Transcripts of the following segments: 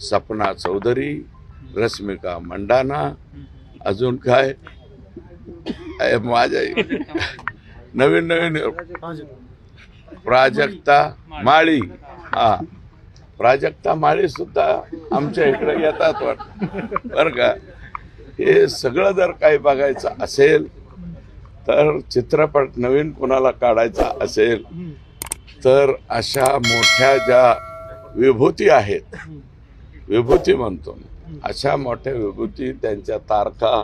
सपना चौधरी रश्मिका मंडाना अजून काय? माझ्या नवीन नवीन प्राजक्ता माळी. हा. प्राजक्ता माळी सुद्धा आमच्या इकडे येतात वाटत बरं का? हे सगळं जर काही बघायचं असेल तर चित्रपट नवीन कोणाला काढायचा असेल तर अशा मोठ्या ज्या विभूती आहेत विभूती म्हणतो अशा मोठ्या विभूती त्यांच्या तारखा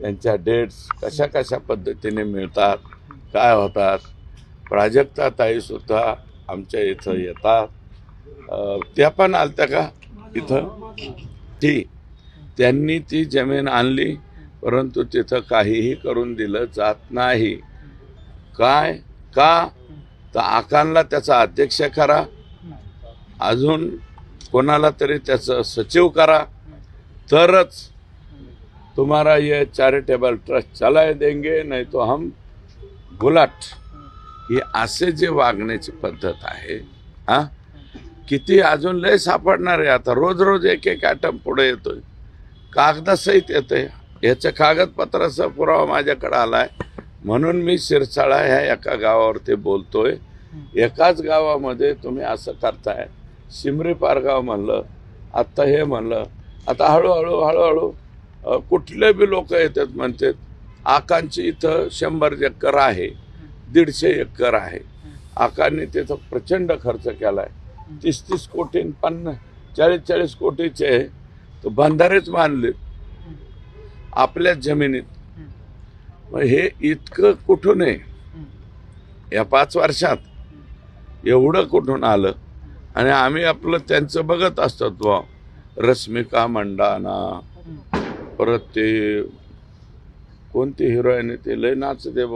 त्यांच्या डेट्स कशा कशा पद्धतीने मिळतात काय होतात. प्राजक्ता ताई सुद्धा आमच्या इथं येतात. त्या पण आलत्या का इथं? ती. त्यांनी ती जमीन आणली परंतु तिथं काहीही करून दिलं जात नाही. काय? का? तर आकांला त्याचा अध्यक्ष करा. अजून कोणाला तरी त्याचं सचिव करा. तरच तुम्हाला ये चॅरिटेबल ट्रस्ट चलाय देंगे नाही तो हम गुलाट. ही असे जे वागण्याची पद्धत आहे हा? किती अजून लय सापडणार आहे आता. रोज रोज एक एक आयटम पुढे येतोय. कागदासहित येतोय. याच्या कागदपत्राचा पुरावा माझ्याकडे आलाय. म्हणून मी शिरसाळा ह्या एका गावावरती बोलतोय. एकाच गावामध्ये तुम्ही असं करताय. सिमरी पारगाव म्हणलं आत्ता हे म्हणलं. आता हळूहळू हळूहळू कुठले बी लोक येतात म्हणतात आकांची इथं शंभर एकर आहे दीडशे एकर आहे. आकांनी तिथं प्रचंड खर्च केला आहे तीस तीस कोटी पन्नास चाळीस चाळीस कोटीचे तर बंधारेच मानले आपल्याच जमिनीत. मग हे इतकं कुठून आहे? या पाच वर्षात एवढं कुठून आलं? आणि आम्ही आपलं त्यांचं बघत असतो रश्मिका मंडाना परत ते कोणती हिरोईन आहे ते लय नाचते जे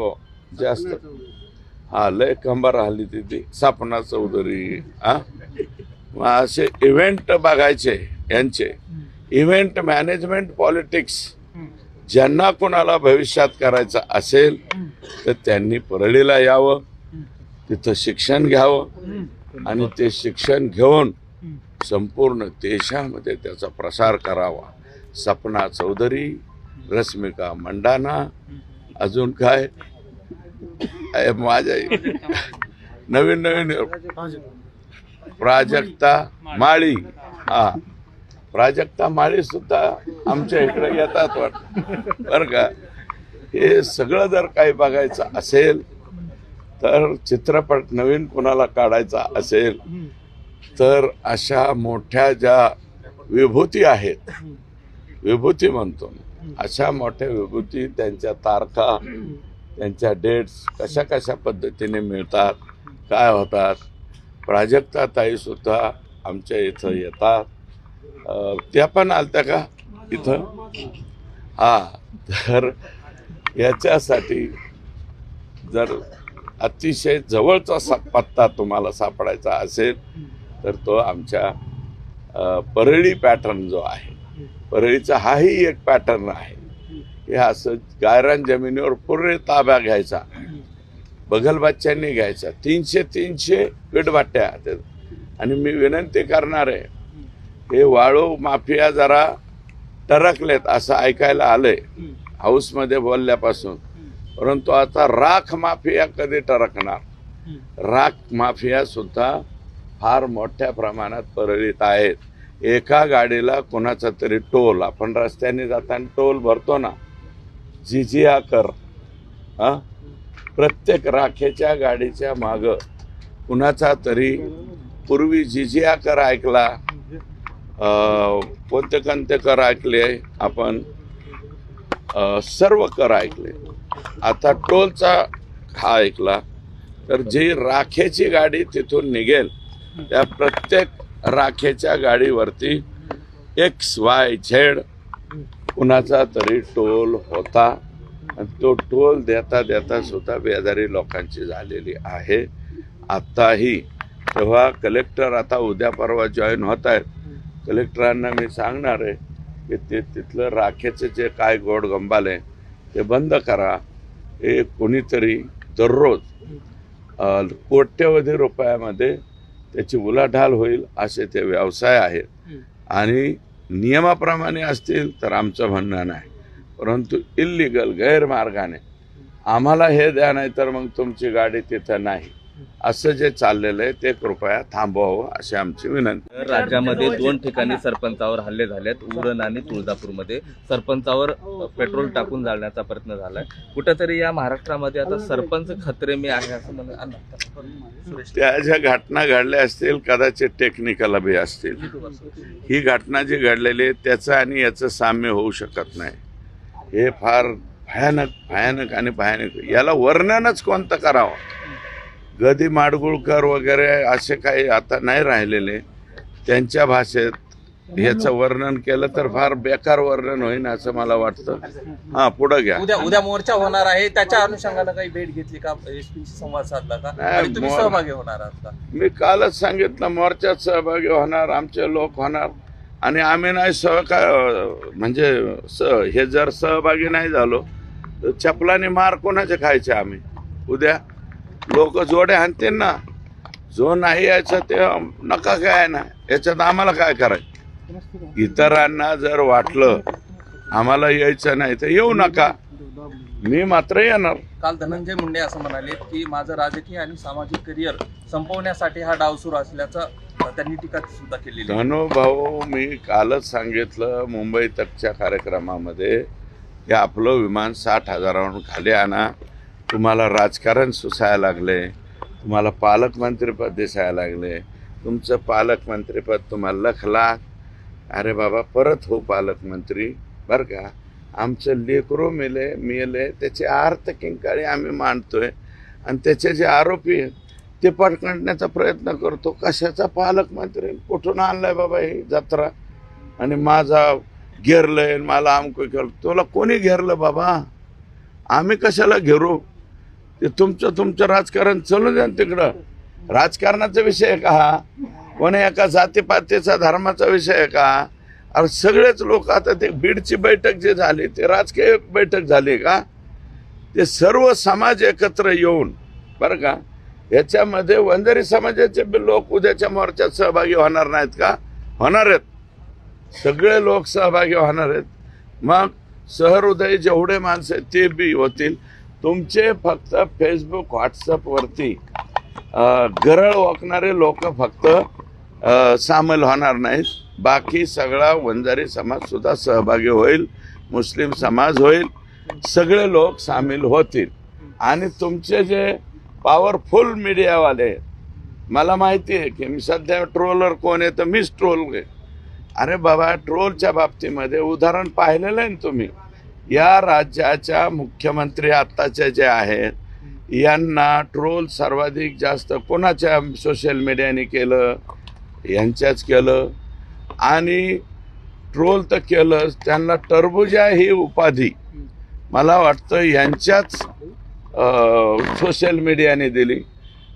जास्त. हा लय कंबर राहिली तिथे सापना चौधरी हा? मग असे इव्हेंट बघायचे यांचे. इव्हेंट मॅनेजमेंट पॉलिटिक्स ज्यांना कोणाला भविष्यात करायचं असेल तर त्यांनी परळीला यावं तिथं शिक्षण घ्यावं. आणि ते शिक्षण घेऊन संपूर्ण देशामध्ये त्याचा प्रसार करावा. सपना चौधरी रश्मिका मंडाना अजून काय? माझ्या नवीन नवीन प्राजक्ता. माळी. हा. प्राजक्ता माळी सुद्धा आमच्या इकडे येतात वाटत. बरं का? हे सगळं जर काही बघायचं असेल तर चित्रपट नवीन कोणाला काढायचा असेल तर अशा मोठ्या ज्या विभूती आहेत विभूती म्हणतो मी. अशा मोठ्या विभूती त्यांच्या तारखा त्यांच्या डेट्स कशा कशा पद्धतीने मिळतात काय होतात प्राजक्ता ताई सुद्धा आमच्या इथं येतात. त्या पण आलत्या का इथं? हा तर याच्यासाठी जर अतिशय जवळचा सा पत्ता तुम्हाला सापडायचा असेल तर तो आमच्या परळी पॅटर्न जो आहे. परळीचा हाही एक पॅटर्न आहे. हे असं गायरान जमिनीवर पूर्ण ताब्या घ्यायचा. बघलबाच्यांनी घ्यायचा. तीनशे तीनशे विटभाट्या आणि मी विनंती करणार आहे हे वाळू माफिया जरा टरकलेत असं ऐकायला आलंय. हाऊसमध्ये बोलल्यापासून. परंतु आता राख माफिया कधी टरकणार? राख माफिया सुद्धा फार मोठ्या प्रमाणात परळीत आहेत. एका गाडीला कोणाचा तरी टोल आपण रस्त्याने जाताना टोल भरतो ना? जिजिया कर हा? प्रत्येक राखेच्या गाडीच्या माग कुणाचा तरी पूर्वी जिजिया कर ऐकला कोणते कोणते कर ऐकले आपण? सर्व कर ऐकले. आता टोलचा हा ऐकला तर जी राखेची गाडी तिथून निघेल त्या प्रत्येक राखेच्या गाडीवरती एक्स वाय झेड कुणाचा तरी टोल होता. आणि तो टोल देता देता सुद्धा बेजारी लोकांची झालेली आहे. आत्ताही तेव्हा कलेक्टर आता उद्या परवा जॉईन होत आहेत. कलेक्टरांना मी सांगणार आहे की ते तिथलं राखेचं जे काय गोड गंबाल आहे ते बंद करा. हे कोणीतरी दररोज कोट्यवधी रुपयामध्ये त्याची उलाढाल होईल असे ते व्यवसाय आहेत. आणि नियमाप्रमाणे असतील तर आमचं म्हणणं नाही. परंतु इल्लिगल गैरमार्गाने आम्हाला हे द्या नाही तर मग तुमची गाडी तिथं नाही. असं जे चाललेलं आहे ते कृपया थांबवावं अशी आमची विनंती. राज्यामध्ये दोन ठिकाणी सरपंचावर हल्ले झालेत उरण आणि तुळजापूरमध्ये. सरपंचावर पेट्रोल टाकून जाळण्याचा प्रयत्न झालाय. कुठेतरी या महाराष्ट्रामध्ये आता सरपंच खतरे मी आहे असं म्हणा त्या ज्या घटना घडल्या असतील कदाचित टेक्निकल बी असतील. ही घटना जी घडलेली आहे त्याचं आणि याचं साम्य होऊ शकत नाही. हे फार भयानक भयानक आणि भयानक. याला वर्णनच कोणतं करावं? गदी माडगुळकर वगैरे असे काही आता नाही राहिलेले. त्यांच्या भाषेत याचं वर्णन केलं तर फार बेकार वर्णन होईन असं मला वाटतं. हा पुढं घ्या. उद्या उद्या मोर्चा होणार आहे. त्याच्या अनुषंगानं काही भेट घेतली का? एसपी संवाद साधला का? आणि तुम्ही मोर- सहभागी होणार आहात का? मी कालच सांगितलं मोर्चात सहभागी होणार आमचे लोक होणार. आणि आम्ही नाही सह काय म्हणजे स हे जर सहभागी नाही झालो तर चपलाने मार कोणाचे खायचे आम्ही? उद्या लोक जोडे हाणतील ना. जो नाही यायचं ते नका काय ना. याच्यात आम्हाला काय करायचं? इतरांना जर वाटलं आम्हाला यायचं नाही तर येऊ नका. मी मात्र येणार. काल धनंजय मुंडे असं म्हणाले की माझं राजकीय आणि सामाजिक करिअर संपवण्यासाठी हा डाव सुरू असल्याचं त्यांनी टीका सुद्धा आहे. धनु भाऊ मी कालच सांगितलं मुंबई तकच्या कार्यक्रमामध्ये की आपलं विमान साठ हजारावरून खाली आणा. तुम्हाला राजकारण सुसायला लागले तुम्हाला पालकमंत्रीपद दिसायला लागले तुमचं पालकमंत्रीपद तुम्हाला लखला अरे बाबा परत हो पालकमंत्री बरं का? आमचं लेकरो मेले मेले त्याचे अर्थ किंकाळी आम्ही मांडतोय आणि त्याचे जे आरोपी आहेत ते पटकंडण्याचा प्रयत्न करतो. कशाचा पालकमंत्री कुठून आणलाय बाबा ही जत्रा? आणि माझा घेरलंय मला आमक केलं तुला कोणी घेरलं बाबा? आम्ही कशाला घेरू? ते तुमचं तुमचं राजकारण चालू द्या तिकडं. राजकारणाचा विषय आहे का हा? कोणी एका जातीपातीचा धर्माचा विषय आहे का? अरे सगळेच लोक आता ते बीडची बैठक जी झाली ते राजकीय बैठक झाली का? ते सर्व समाज एकत्र येऊन बरं का? याच्यामध्ये वंजारी समाजाचे बी लोक उद्याच्या मोर्चात सहभागी होणार नाहीत का? होणार आहेत. सगळे लोक सहभागी होणार आहेत. मग सहृदय जेवढे माणसं आहेत ते बी होतील. तुमचे फक्त फेसबुक व्हॉट्सअपवरती गरळ ओकणारे लोक फक्त सामील होणार नाहीत. बाकी सगळा वंजारी समाजसुद्धा सहभागी होईल मुस्लिम समाज होईल सगळे लोक सामील होतील. आणि तुमचे जे पॉवरफुल मीडियावाले आहेत, मला माहिती आहे की मी सध्या ट्रोलर कोण आहे तर मीच ट्रोल आहे. अरे बाबा ट्रोलच्या बाबतीमध्ये उदाहरण पाहिलेलं आहे ना तुम्ही? या राज्याच्या मुख्यमंत्री आत्ताच्या जे आहेत यांना ट्रोल सर्वाधिक जास्त कोणाच्या सोशल मीडियाने केलं? यांच्याच केलं. आणि ट्रोल तर केलंच त्यांना टरबुजा ही उपाधी. मला वाटतं यांच्याच सोशल मीडियाने दिली.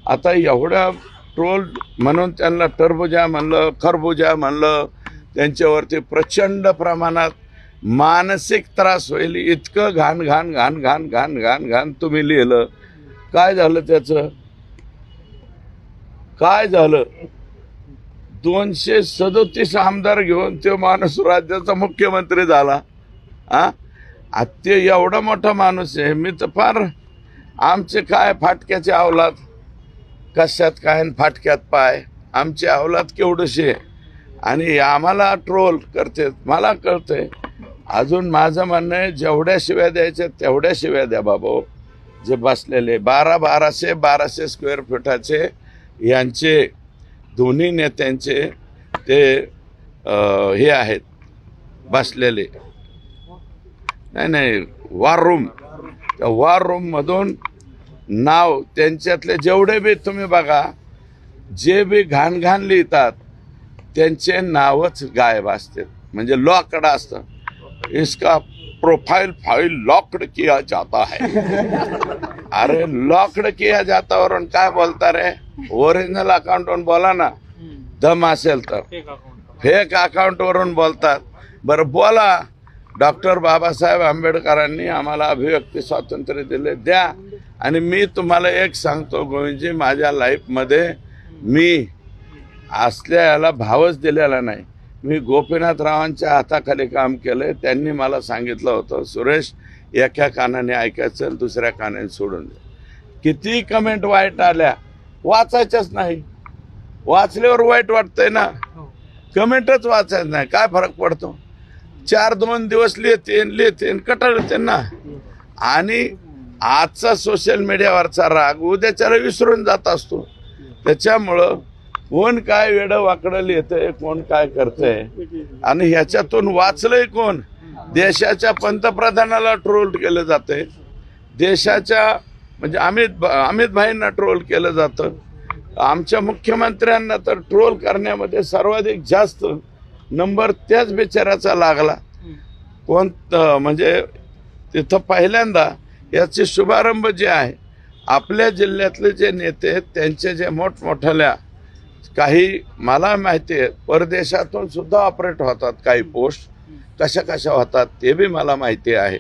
आता एवढ्या ट्रोल म्हणून त्यांना टरबुजा म्हणलं खरबुजा म्हणलं त्यांच्यावरती प्रचंड प्रमाणात मानसिक त्रास होईल इतकं घाण घाण घाण घाण घाण घाण घाण तुम्ही लिहिलं. काय झालं त्याचं? काय झालं? दोनशे सदोतीस आमदार घेऊन तो माणूस राज्याचा मुख्यमंत्री झाला. हा आ ते एवढा मोठा माणूस आहे. मी तर फार आमचे काय फाटक्याचे अवलाद? कशात काय फाटक्यात पाय? आमचे अवलाद केवढीशी आहे आणि आम्हाला ट्रोल करते मला कळतंय. अजून माझं म्हणणं आहे जेवढ्या शिव्या द्यायच्या तेवढ्या शिव्या द्या बाबा. जे बसलेले बारा बाराशे बाराशे स्क्वेअर फुटाचे यांचे दोन्ही नेत्यांचे ते हे आहेत बसलेले. नाही नाही वॉर रूम त्या वॉर रूममधून नाव त्यांच्यातले जेवढे बी तुम्ही बघा जे बी घाण घाण लिहितात त्यांचे नावच गायब असतात. म्हणजे लॉकड असतं. इसका प्रोफाइल फाइल लॉक्ड किया जाता है। अरे लॉक्ड किया जाता वरून काय बोलता रे ओरिजिनल अकाउंटवरून बोला ना दम असेल तर फेक अकाउंट वरून बोलतात बरं बोला डॉक्टर बाबासाहेब आंबेडकरांनी आम्हाला अभिव्यक्ती स्वातंत्र्य दिले द्या। आणि मी तुम्हाला एक सांगतो गोविंदजी माझ्या लाईफमध्ये मी असल्या याला भावच दिलेला नाही. मी गोपीनाथरावांच्या हाताखाली काम केलंय. त्यांनी मला सांगितलं होतं सुरेश एका कानाने ऐकायचं दुसऱ्या कानाने सोडून द्या किती कमेंट वाईट आल्या. वाचायच्याच नाही. वाचल्यावर वाईट वाटतंय ना. कमेंटच वाचायचं नाही. काय फरक पडतो? चार दोन दिवस लिहिते लिहिते कटाळते ना. आणि आजचा सोशल मीडियावरचा राग उद्याच्याला विसरून जात असतो. त्याच्यामुळं कोण काय वेडं वाकडं लिहितंय कोण काय करतंय? आणि ह्याच्यातून वाचलंय कोण? देशाच्या पंतप्रधानाला ट्रोल केलं जातंय. देशाच्या म्हणजे अमित अमित भाईंना ट्रोल केलं जातं. आमच्या मुख्यमंत्र्यांना तर ट्रोल करण्यामध्ये सर्वाधिक जास्त नंबर त्याच बिचाऱ्याचा लागला. कोण म्हणजे तिथं पहिल्यांदा याचे शुभारंभ जे आहे आपल्या जिल्ह्यातले जे नेते आहेत त्यांचे जे मोठमोठ्याल्या काही मला माहिती आहे परदेशातून सुद्धा ऑपरेट होतात काही पोस्ट कशा कशा होतात ते बी मला माहिती आहे.